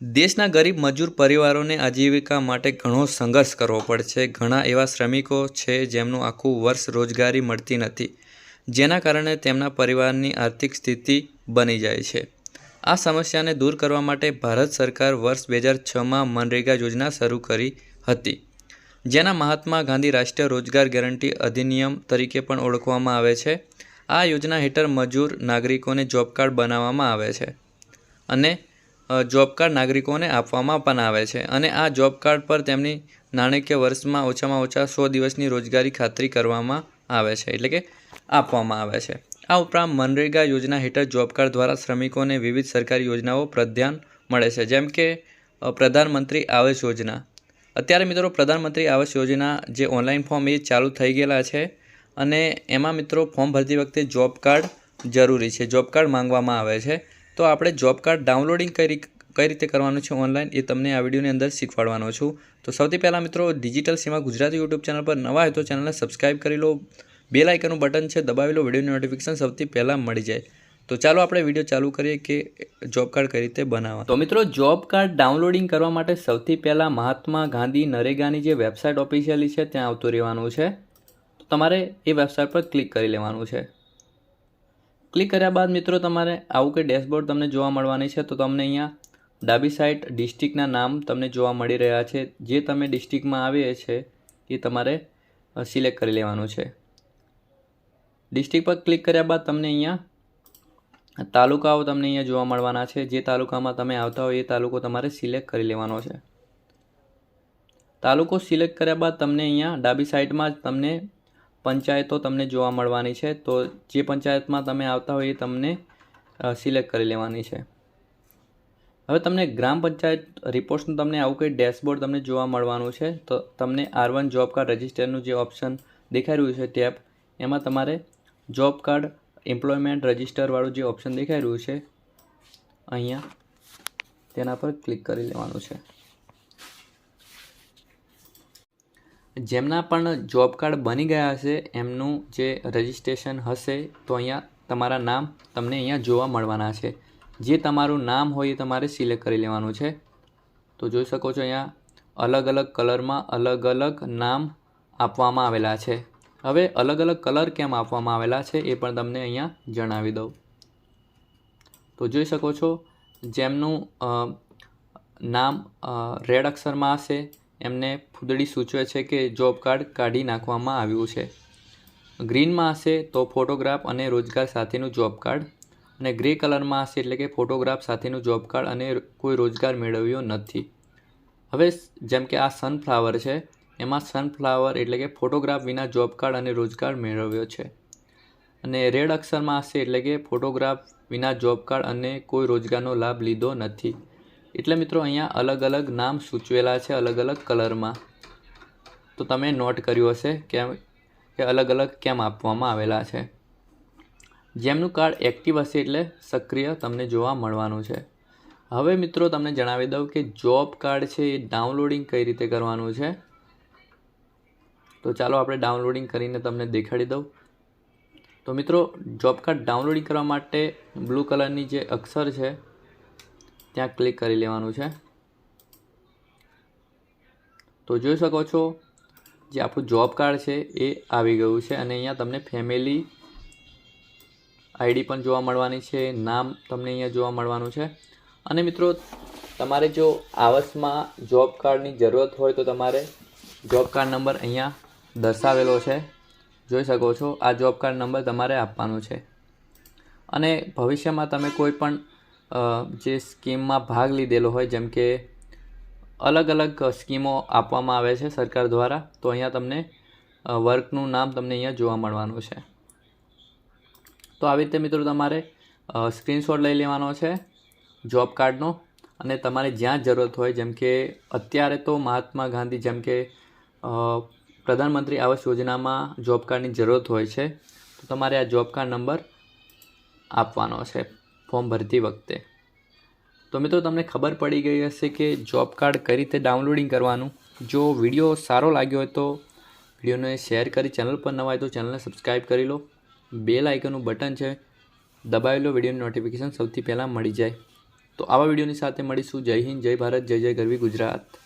દેશના ગરીબ મજૂર પરિવારોને આજીવિકા માટે ઘણો સંઘર્ષ કરવો પડે છે ઘણા એવા શ્રમિકો છે જેમનું આખું વર્ષ રોજગારી મળતી નથી, જેના કારણે તેમના પરિવારની આર્થિક સ્થિતિ બની જાય છે. આ સમસ્યાને દૂર કરવા માટે ભારત સરકાર વર્ષ બે હજાર છમાં મનરેગા યોજના શરૂ કરી હતી, જેના મહાત્મા ગાંધી રાષ્ટ્રીય રોજગાર ગેરંટી અધિનિયમ તરીકે પણ ઓળખવામાં આવે છે. આ યોજના હેઠળ મજૂર નાગરિકોને જોબ કાર્ડ બનાવવામાં આવે છે અને જોબ કાર્ડ નાગરિકોને આપવામાં પણ આવે છે અને આ જોબ કાર્ડ પર તેમની નાણાકીય વર્ષમાં ઓછામાં ઓછા સો દિવસની રોજગારી ખાતરી કરવામાં આવે છે, એટલે કે આપવામાં આવે છે. આ ઉપરાંત મનરેગા યોજના હેઠળ જોબ કાર્ડ દ્વારા શ્રમિકોને વિવિધ સરકારી યોજનાઓ પ્રધાન મળે છે, જેમ કે પ્રધાનમંત્રી આવાસ યોજના. અત્યારે મિત્રો પ્રધાનમંત્રી આવાસ યોજના જે ઓનલાઈન ફોર્મ એ ચાલુ થઈ ગયેલા છે અને એમાં મિત્રો ફોર્મ ભરતી વખતે જોબ કાર્ડ જરૂરી છે જોબ કાર્ડ માંગવામાં આવે છે. તો આપણે જોબ કાર્ડ ડાઉનલોડિંગ કરી, કઈ રીતે કરવાનું છે ઓનલાઈન એ તમને આ વિડીયોની અંદર શીખવાડવાનો છું. તો સૌથી પહેલાં મિત્રો digital Seema Gujarati YouTube channel પર નવા હોય તો ચેનલને સબસ્ક્રાઇબ કરી લો. બે લાઇકનું બટન છે, દબાવી લો વિડીયોની નોટિફિકેશન સૌથી પહેલાં મળી જાય. તો ચાલો આપણે વીડિયો ચાલુ કરીએ કે જોબ કાર્ડ કઈ રીતે બનાવવા. તો મિત્રો જોબ કાર્ડ ડાઉનલોડિંગ કરવા માટે સૌથી પહેલાં મહાત્મા ગાંધી નરેગાની જે વેબસાઇટ ઓફિશિયલી છે, ત્યાં આવતું રહેવાનું છે. તો તમારે એ વેબસાઇટ પર ક્લિક કરી લેવાનું છે. ક્લિક કર્યા બાદ મિત્રો તમારે આવું કે ડેશબોર્ડ તમને જોવા મળવાની છે, તો તમને અહીંયા ડાબી સાઈડ ડિસ્ટ્રિક્ટના નામ તમને જોવા મળી રહ્યા છે. જે તમે ડિસ્ટ્રિક્ટમાં આવે છે, એ તમારે સિલેક્ટ કરી લેવાનું છે. ડિસ્ટ્રિક્ટ પર ક્લિક કર્યા બાદ તમને અહીંયા તાલુકાઓ તમને અહીંયા જોવા મળવાના છે. જે તાલુકામાં તમે આવતા હોય એ તાલુકો તમારે સિલેક્ટ કરી લેવાનો છે. તાલુકો સિલેક્ટ કર્યા બાદ તમને અહીંયા ડાબી સાઈડમાં જ તમને પંચાયતો તમને જોવા મળવાની છે, તો જે પંચાયતમાં તમે આવતા હોય એ તમને સિલેક્ટ કરી લેવાની છે. હવે તમને ગ્રામ પંચાયત રિપોર્ટ્સનું તમને આવું કંઈ ડેશબોર્ડ તમને જોવા મળવાનું છે, તો તમને આર વન જોબ કાર્ડ રજિસ્ટરનું જે ઓપ્શન દેખાઈ રહ્યું છે ટેબ, એમાં તમારે જોબ કાર્ડ એમ્પ્લોયમેન્ટ રજિસ્ટરવાળું જે ઓપ્શન દેખાઈ રહ્યું છે, અહીંયા તેના પર ક્લિક કરી લેવાનું છે. જેમના પણ જોબ કાર્ડ બની ગયા હશે, એમનું જે રજિસ્ટ્રેશન હશે, તો અહીંયા તમારા નામ તમને અહીંયા જોવા મળવાના છે. જે તમારું નામ હોય એ તમારે સિલેક્ટ કરી લેવાનું છે. તો જોઈ શકો છો અહીંયા અલગ અલગ કલરમાં અલગ અલગ નામ આપવામાં આવેલા છે. હવે અલગ અલગ કલર કેમ આપવામાં આવેલા છે એ પણ તમને અહીંયા જણાવી દઉં. તો જોઈ શકો છો જેમનું નામ રેડ અક્ષરમાં હશે એમને ફૂદડી સૂચવે છે કે જોબ કાર્ડ કાઢી નાખવામાં આવ્યું છે. ગ્રીનમાં હશે તો ફોટોગ્રાફ અને રોજગાર સાથેનું જોબ કાર્ડ અને ગ્રે કલરમાં હશે એટલે કે ફોટોગ્રાફ સાથેનું જોબ કાર્ડ અને કોઈ રોજગાર મેળવ્યો નથી. હવે જેમ કે આ સનફ્લાવર છે, એમાં સનફ્લાવર એટલે કે ફોટોગ્રાફ વિના જોબ કાર્ડ અને રોજગાર મેળવ્યો છે. અને રેડ અક્ષરમાં હશે એટલે કે ફોટોગ્રાફ વિના જોબ કાર્ડ અને કોઈ રોજગારનો લાભ લીધો નથી. એટલે મિત્રો અહીંયા અલગ અલગ નામ સૂચવેલા છે અલગ અલગ કલરમાં. તો તમે નોટ કર્યું હશે કેમ કે અલગ અલગ કેમ આપવામાં આવેલા છે. જેમનું કાર્ડ એક્ટિવ હશે એટલે સક્રિય તમને જોવા મળવાનું છે. હવે મિત્રો તમને જણાવી દઉં કે જોબ કાર્ડ છે એ ડાઉનલોડિંગ કઈ રીતે કરવાનું છે. તો ચાલો આપણે ડાઉનલોડિંગ કરીને તમને દેખાડી દઉં. તો મિત્રો, જોબ કાર્ડ ડાઉનલોડિંગ કરવા માટે બ્લુ કલરની જે અક્ષર છે ત્યાં ક્લિક કરી લેવાનું છે. તો જોઈ શકો છો, જે આપણું જોબ કાર્ડ છે એ આવી ગયું છે અને અહીંયા તમને ફેમિલી આઈડી પણ જોવા મળવાની છે, નામ તમને અહીંયા જોવા મળવાનું છે. અને મિત્રો, તમારે જો આવસમાં જોબ કાર્ડની જરૂરત હોય તો તમારે જોબ કાર્ડ નંબર અહીંયા દર્શાવેલો છે. જોઈ શકો છો, આ જોબ કાર્ડ નંબર તમારે આપવાનો છે. અને ભવિષ્યમાં તમે કોઈ પણ જે સ્કીમમાં ભાગ લીધેલો હોય, જેમ કે અલગ અલગ સ્કીમો આપવામાં આવે છે સરકાર દ્વારા, તો અહીંયા તમને વર્કનું નામ તમને અહીંયા જોવા મળવાનું છે. તો આવી રીતે મિત્રો તમારે સ્ક્રીનશોટ લઈ લેવાનો છે, જોબ કાર્ડનો, અને તમારે જ્યાં જરૂરત હોય, જેમ કે અત્યારે તો મહાત્મા ગાંધી, જેમ કે પ્રધાનમંત્રી આવાસ યોજનામાં જોબ કાર્ડની જરૂરત હોય છે, તો તમારે આ જોબ કાર્ડ નંબર આપવાનો છે. ફોર્મ ભરતી વખતે. તો મિત્રો, તમને ખબર પડી ગઈ હશે કે જોબ કાર્ડ કઈ રીતે ડાઉનલોડિંગ કરવાનું? જો વીડિયો સારો લાગ્યો હોય તો વિડીયોને શેર કરી ચેનલ પર નવા હોય તો ચેનલને સબસ્ક્રાઈબ કરી લો. બે લાઇકનનું બટન છે, દબાવી લો, વિડીયોની નોટિફિકેશન સૌથી પહેલાં મળી જાય. તો આવા વિડીયોની સાથે મળીશું. જય હિન્દ, જય ભારત, જય જય ગરવી ગુજરાત.